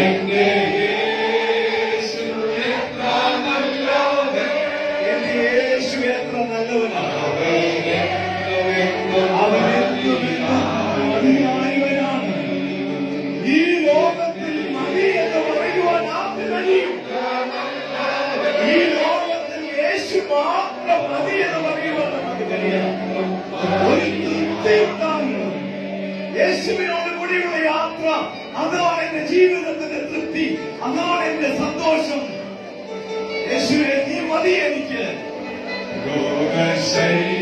എങ്കേ യേശു എത്ര നല്ലവനാണ്. എന്റെ ജീവിതത്തിന്റെ തൃപ്തി അതാണ് എന്റെ സന്തോഷം. യേശുവെ നീ മതി എനിക്ക്. രോഗശയ്യയിൽ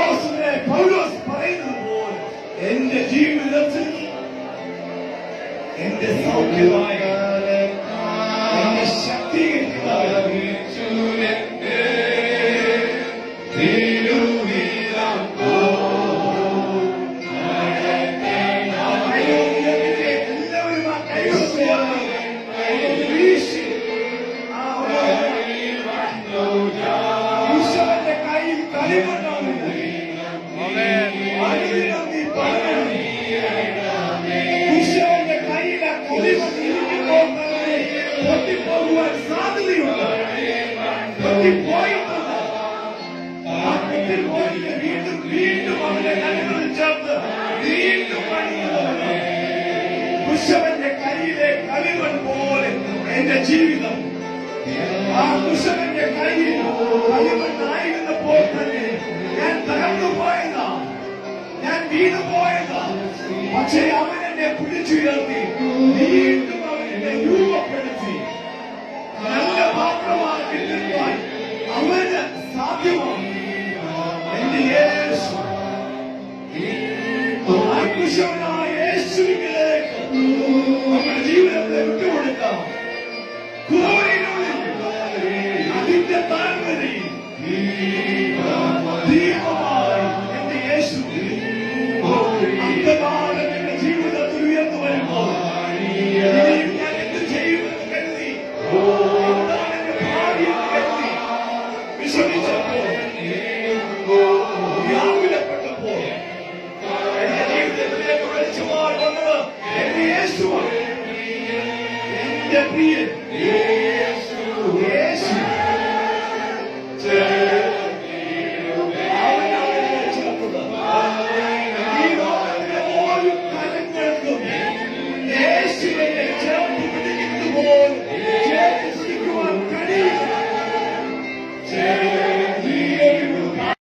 അപ്പോസ്തലനെ പൗലോസ് പറയുന്നത് പോലെ എന്റെ ജീവിതത്തിൽ എന്റെ സൗഖ്യമായ എന്നെ ശക്തീകരിക്കുന്നവൻ എല്ലാവരും പൊട്ടിപ്പോയിട്ട് വീണ്ടും വീണ്ടും അവന്റെ കൈകളിൽ ചേർത്ത് വീണ്ടും കുശവന്റെ കയ്യിലെ കളിമൺ പോലെ എന്റെ ജീവിതം. ആ കുശവന്റെ കയ്യിൽ കളിമണ്ണായിരുന്നപ്പോൾ തന്നെ ഞാൻ തകർന്നു പോയതാ. ഞാൻ വീണു പോയതാ പക്ഷേ അവൻ എന്നെ പിടിച്ചുയർത്തി. വീണ്ടും ആത്മശവനായ യേശുവിലേക്ക് നമ്മുടെ ജീവിതത്തെ വിട്ടുകൊടുക്കാം കുറവിനുള്ളിൽ അതിന്റെ താഴ്വരയിൽ എന്റെ